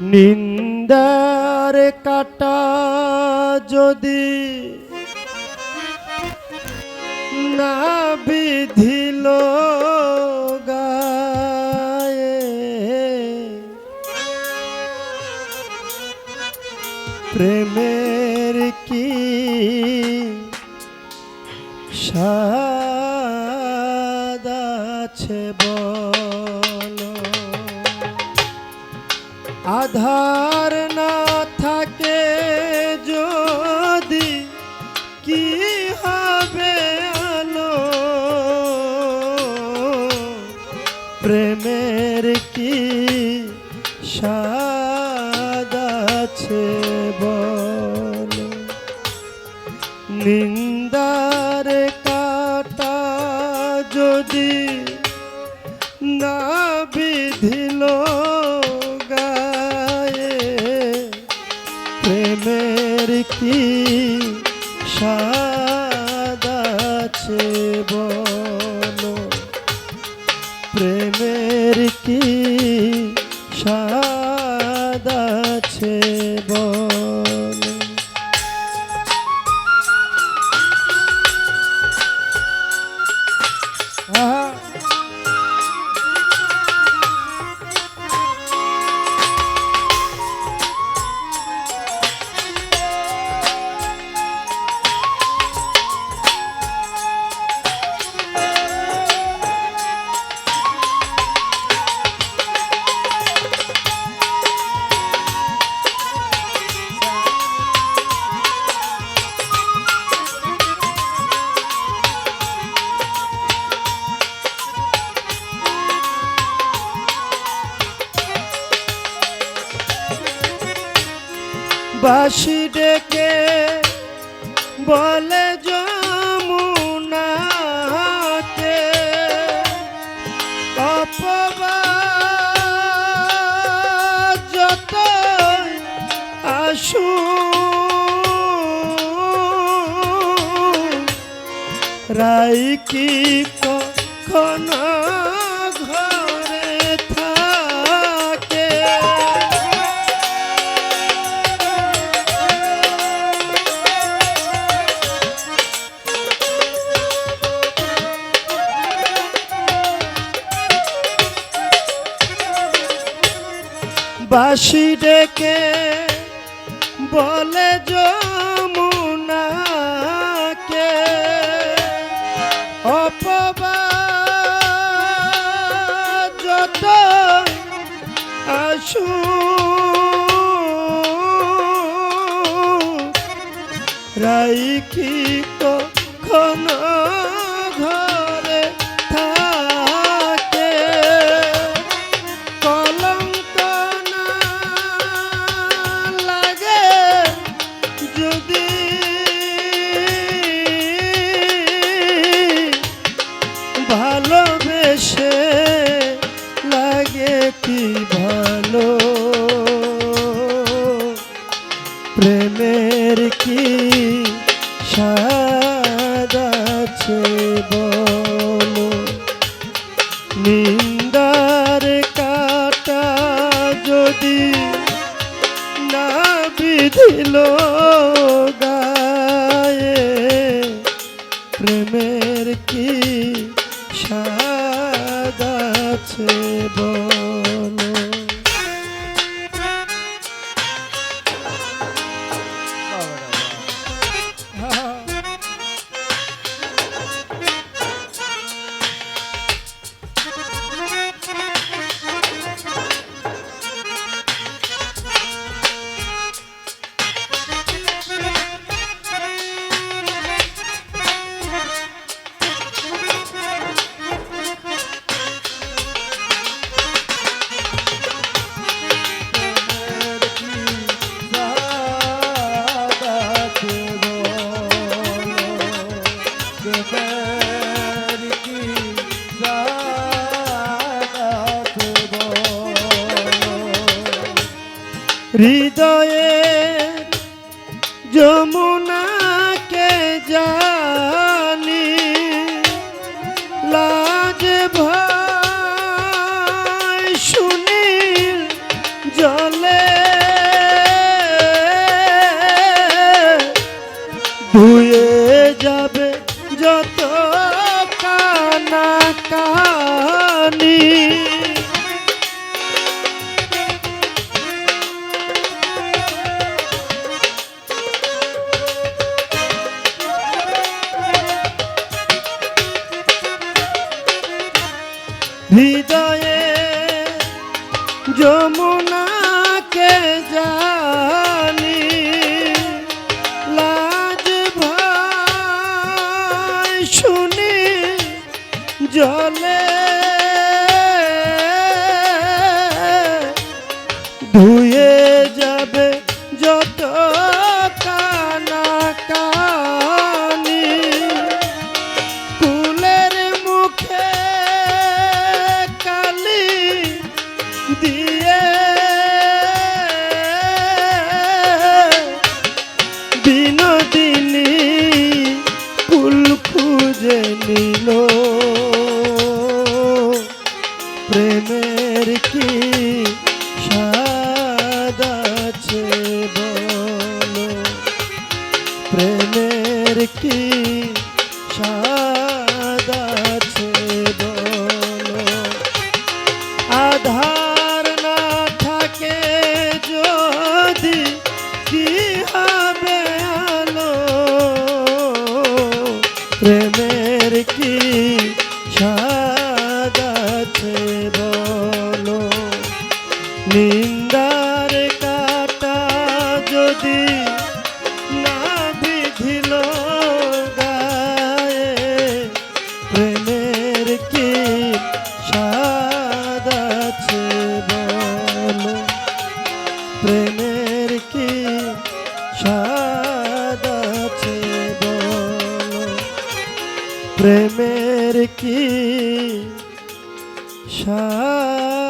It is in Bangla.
নিন্দার কাটা যদি না বিধিল গায়ে। প্রেমের কি স্বাদ আছে বলো? আধার না থাকে যদি কি হবে আলো? প্রেমের কি স্বাদ আছে বলো? নিন্দার কাটা যদি আছে বলো বাসি ডেকে বলে যমুনাতে অপবাদ যত আসু রাই কি কখন বাসি ডেকে বলে যমুনাকে অপবাদ যত আসু রাইখি কখন ভালোবেসে লাগে কি ভালো? প্রেমের কি স্বাদ আছে বলো? নিন্দার কাটা যদি না বিধিল গায়ে, প্রেমের কি স্বাদ আছে বলো হৃদয়ে যমুনাকে যমুনাকে জানি, লাজ ভাই শুনি জলে। ধুয়ে যাবে যত কানা কানি কুলের মুখে কালি দিয়ে প্রেমের কি স্বাদ আছে বলো? প্রেমের কি স্বাদ আছে বলো? আধার না থাকে যদি কি হবে আলো? প্রেমের কি প্রেমের কি স্বাদ